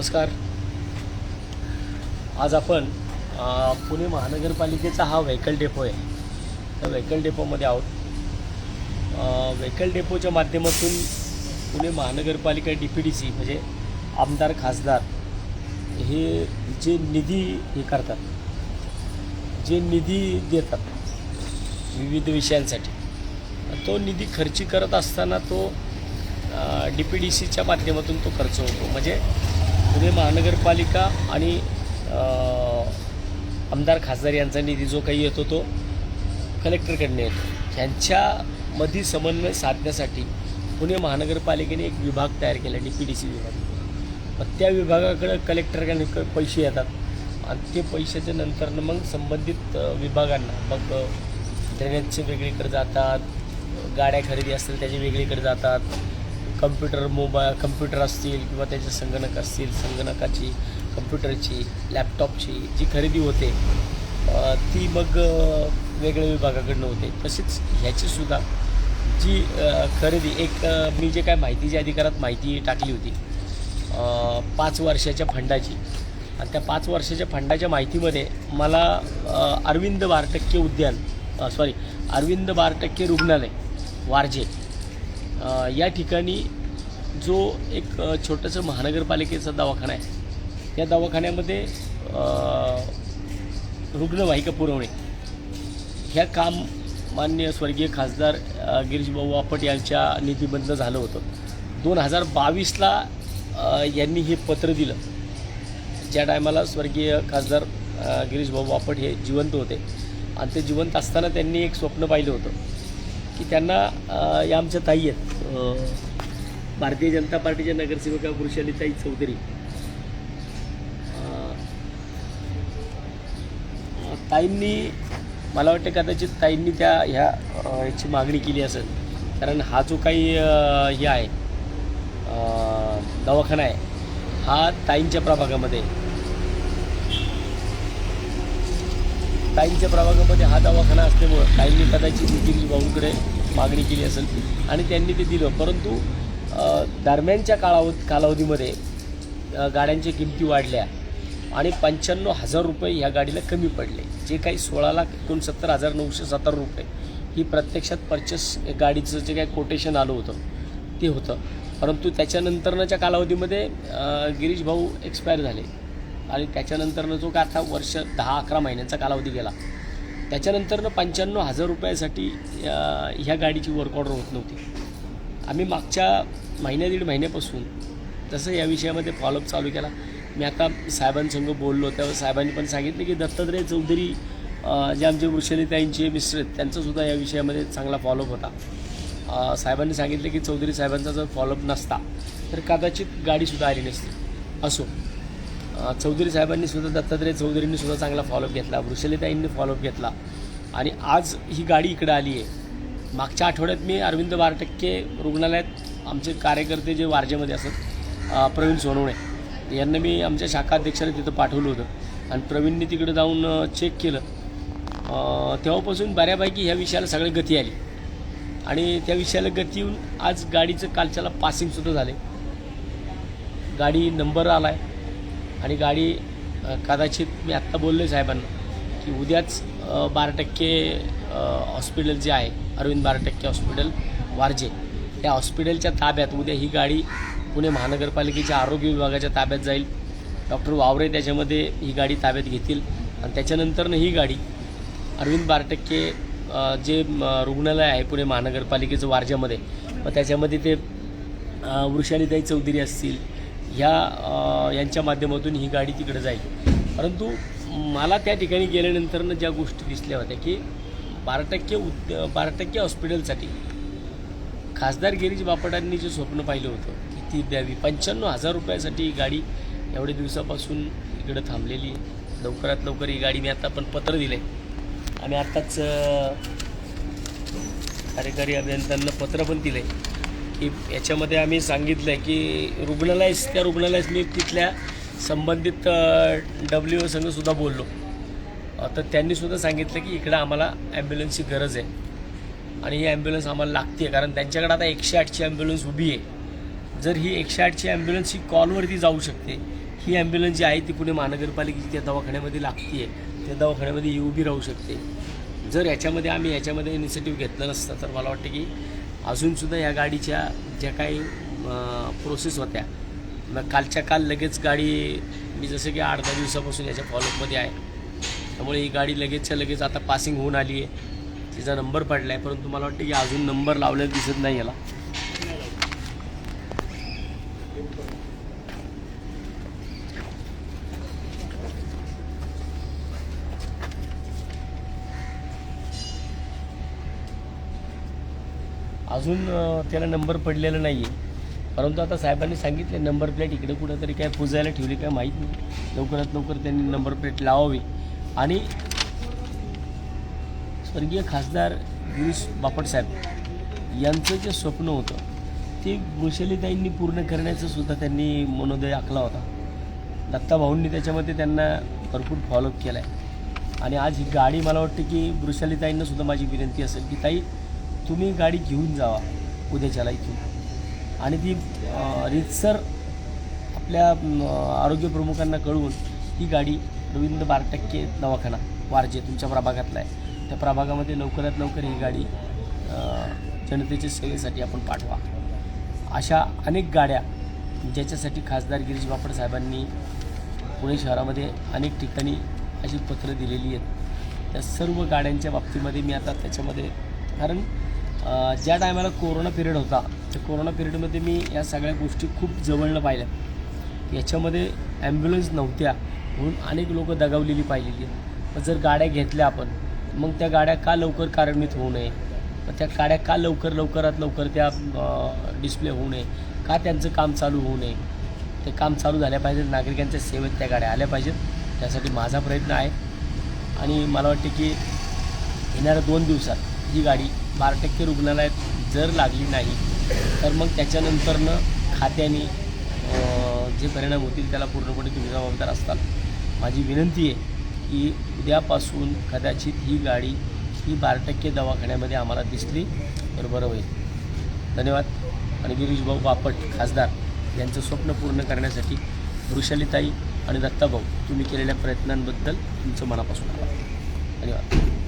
नमस्कार. आज आपण पुणे महानगरपालिकेचा हा व्हेकल डेपो आहे. त्या व्हेकल डेपोमध्ये आहोत. व्हेकल डेपोच्या माध्यमातून पुणे महानगरपालिका डी पी डी सी म्हणजे आमदार खासदार हे जे निधी हे करतात जे निधी देतात विविध विषयांसाठी तो निधी खर्ची करत असताना तो डी पी डी सीच्या माध्यमातून तो खर्च होतो. म्हणजे पुणे महानगरपालिका आणि आमदार खासदार यांचा निधी जो काही येतो तो कलेक्टरकडनं येतो. ह्यांच्यामध्ये समन्वय साधण्यासाठी पुणे महानगरपालिकेने एक विभाग तयार केला डी पी डी सी विभाग. मग त्या विभागाकडं कलेक्टरकडे पैसे येतात. आणि ते पैशाच्या नंतरनं मग संबंधित विभागांना मग ड्रेनेजचे वेगळीकडे जातात गाड्या खरेदी असतील त्याचे वेगळीकडे जातात. कम्प्युटर मोबाईल कम्प्युटर असतील किंवा त्याचे संगणक असतील संगणकाची कम्प्युटरची लॅपटॉपची जी खरेदी होते ती मग वेगळ्या विभागाकडनं होते. तसेच ह्याचीसुद्धा जी खरेदी एक मी जे काय माहितीच्या अधिकारात माहिती टाकली होती पाच वर्षाच्या फंडाची. आणि त्या पाच वर्षाच्या फंडाच्या माहितीमध्ये मला अरविंद अरविंद बारटक्के उद्यान सॉरी अरविंद बारटक्के रुग्णालय वारजे या ठिकाणी जो एक छोटंसं महानगरपालिकेचा दवाखाना आहे त्या दवाखान्यामध्ये रुग्णवाहिका पुरवणे. ह्या काम मान्य स्वर्गीय खासदार गिरीशभाऊ वापट यांच्या निधीबंद झालं होतं. दोन हजार बावीसला यांनी हे पत्र दिलं. ज्या टायमाला स्वर्गीय खासदार गिरीशभाऊ वापट हे जिवंत होते. आणि ते जिवंत असताना त्यांनी एक स्वप्न पाहिलं होतं. की त्यांना या आमच्या ताई आहेत. भारतीय जनता पार्टीच्या नगरसेविका वृषालीताई चौधरी. ताईंनी मला वाटतं कदाचित ताईंनी त्या ह्या ह्याची याची मागणी केली असेल. कारण हा जो काही हे आहे दवाखाना आहे हा ताईंच्या प्रभागामध्ये टाईमच्या प्रभागामध्ये हा दवाखाना असल्यामुळं टाईमने कदाचित नितीन भाऊंकडे मागणी केली असेल आणि त्यांनी ते दिलं. परंतु दरम्यानच्या काळाव कालावधीमध्ये गाड्यांच्या किमती वाढल्या आणि पंच्याण्णव हजार रुपये ह्या गाडीला कमी पडले. जे काही सोळा लाख एकोणसत्तर हजार नऊशे सत्तर रुपये ही प्रत्यक्षात परचेस गाडीचं जे काही कोटेशन आलं होतं ते होतं. परंतु त्याच्यानंतरच्या कालावधीमध्ये गिरीश भाऊ एक्सपायर झाले. आणि त्याच्यानंतरनं जो का आता वर्ष दहा अकरा महिन्यांचा कालावधी गेला त्याच्यानंतरनं पंच्याण्णव हजार रुपयासाठी ह्या गाडीची वर्क ऑर्डर होत नव्हती. आम्ही मागच्या महिन्या दीड महिन्यापासून तसं या विषयामध्ये फॉलोअप चालू केला. मी आता साहेबांसंग बोललो त्यावर साहेबांनी पण सांगितलं की दत्तात्रय चौधरी जे आमचे वृक्षनेत्यांचे मिस्टर आहेत त्यांचासुद्धा या विषयामध्ये चांगला फॉलोअप होता. साहेबांनी सांगितलं की चौधरी साहेबांचा जर फॉलोअप नसता तर कदाचित गाडीसुद्धा आली नसती. असो. चौधरी साहेबांनी सुद्धा दत्तात्रय चौधरींनी सुद्धा चांगला फॉलोअप घेतला वृषलिताईंनी फॉलोअप घेतला. आणि आज ही गाडी इकडं आली आहे. मागच्या आठवड्यात मी अरविंद बारटक्के रुग्णालयात आमचे कार्यकर्ते जे वारजेमध्ये असत प्रवीण सोनवणे यांना मी आमच्या शाखा अध्यक्षाने तिथं पाठवलं होतं. आणि प्रवीणनी तिकडे जाऊन चेक केलं. तेव्हापासून बऱ्यापैकी ह्या विषयाला सगळी गती आली. आणि त्या विषयाला गती येऊन आज गाडीचं कालच्याला पासिंगसुद्धा झाले गाडी नंबर आला आहे आणि गाडी कदाचित मी आत्ता बोललो आहे साहेबांना की उद्याच बारा टक्के हॉस्पिटल जे आहे अरविंद बारा टक्के हॉस्पिटल वारजे त्या हॉस्पिटलच्या ताब्यात उद्या ही गाडी पुणे महानगरपालिकेच्या आरोग्य विभागाच्या ताब्यात जाईल. डॉक्टर वावरे त्याच्यामध्ये ही गाडी ताब्यात घेतील आणि त्याच्यानंतरनं ही गाडी अरविंद बारटक्के टक्के जे रुग्णालय आहे पुणे महानगरपालिकेचं वारज्यामध्ये मग त्याच्यामध्ये ते वृषालीताई चौधरी असतील ह्या यांच्या माध्यमातून ही गाडी तिकडे जाईल. परंतु मला त्या ठिकाणी गेल्यानंतरनं ज्या गोष्टी दिसल्या होत्या की बारा टक्के उद बारा टक्के हॉस्पिटलसाठी खासदार गिरीश बापटांनी जे स्वप्न पाहिलं होतं की ती द्यावी. पंच्याण्णव हजार रुपयासाठी ही गाडी एवढ्या दिवसापासून इकडं थांबलेली. आहे लवकरात लवकर ही गाडी मी आता पण पत्र दिलं आहे आत्ताच कार्यकारी अभियंत्यांना पत्र पण दिलं आहे की याच्यामध्ये आम्ही सांगितलं आहे की रुग्णालयास त्या रुग्णालयास मी तिथल्या संबंधित डब्ल्यू संघसुद्धा बोललो. तर त्यांनीसुद्धा सांगितलं की इकडं आम्हाला ॲम्ब्युलन्सची गरज आहे. आणि ही ॲम्ब्युलन्स आम्हाला लागते आहे कारण त्यांच्याकडे आता एकशे आठची ॲम्ब्युलन्स उभी आहे. जर ही एकशे आठची ॲम्ब्युलन्स ही कॉलवरती जाऊ शकते ही ॲम्ब्युलन्स जी आहे ती पुणे महानगरपालिकेची त्या दवाखान्यामध्ये लागते आहे त्या दवाखान्यामध्ये ही उभी राहू शकते. जर याच्यामध्ये आम्ही याच्यामध्ये इनिशिएटिव्ह घेतलं नसतं तर मला वाटतं की अजूनसुद्धा या गाडीच्या ज्या काही प्रोसेस होत्या मग कालच्या काल लगेच गाडी मी जसं की आठ दहा दिवसापासून याच्या फॉलोअपमध्ये आहे. त्यामुळे ही गाडी लगेचच्या लगेच आता पासिंग होऊन आली आहे. तिचा नंबर पडला आहे परंतु मला वाटतं की अजून नंबर लावलेला दिसत नाही याला. अजून त्याला नंबर पडलेला नाही आहे परंतु आता साहेबांनी सांगितले नंबर प्लेट इकडे कुठंतरी काय पुजायला ठेवली काय माहीत नाही. लवकरात लवकर त्यांनी नंबर प्लेट लावावी. आणि स्वर्गीय खासदार गिरीश बापट साहेब यांचं जे स्वप्न होतं ते गोशलीताईंनी पूर्ण करण्याचं सुद्धा त्यांनी मनोदय आखला होता. दत्ताभाऊंनी त्याच्यामध्ये त्यांना भरपूर फॉलोअप केला आहे आणि आज ही गाडी मला वाटतं की वृषालीताईंना सुद्धा माझी विनंती असेल की ताई तुम्ही गाडी घेऊन जावा उद्याच्याला इथून आणि ती रितसर आपल्या आरोग्य प्रमुखांना कळवून ही गाडी रवींद्र बार टक्के दवाखाना वारजे तुमच्या प्रभागातला आहे. त्या प्रभागामध्ये लवकरात लवकर ही गाडी जनतेच्या सेवेसाठी आपण पाठवा. अशा अनेक गाड्या ज्याच्यासाठी खासदार गिरीश बापड साहेबांनी पुणे शहरामध्ये अनेक ठिकाणी अशी पत्रं दिलेली आहेत. त्या सर्व गाड्यांच्या बाबतीमध्ये मी आता त्याच्यामध्ये कारण ज्या टायमाला कोरोना पिरियड होता त्या कोरोना पिरियडमध्ये मी या सगळ्या गोष्टी खूप जवळनं पाहिल्या. याच्यामध्ये ॲम्ब्युलन्स नव्हत्या म्हणून अनेक लोकं दगावलेली पाहिलेली. आहेत मग जर गाड्या घेतल्या आपण मग त्या गाड्या का लवकर कार्यान्वित होऊ नये? मग त्या गाड्या का लवकर लवकरात लवकर त्या डिस्प्ले होऊ नये? का त्यांचं काम चालू होऊ नये? ते काम चालू झाल्या पाहिजेत नागरिकांच्या सेवेत त्या गाड्या आल्या पाहिजेत. त्यासाठी माझा प्रयत्न आहे. आणि मला वाटते की येणाऱ्या दोन दिवसात ही गाडी बारा टक्के रुग्णालयात जर लागली नाही तर मग त्याच्यानंतरनं खात्याने जे परिणाम होतील त्याला पूर्णपणे तुम्ही जबाबदार असताल. माझी विनंती आहे की उद्यापासून कदाचित ही गाडी ही बारा टक्के दवाखान्यामध्ये आम्हाला दिसली तर बरं होईल. धन्यवाद. आणि गिरीशभाऊ बापट खासदार यांचं स्वप्न पूर्ण करण्यासाठी वृषालीताई आणि दत्ताभाऊ तुम्ही केलेल्या प्रयत्नांबद्दल तुमचं मनापासून आभार. धन्यवाद.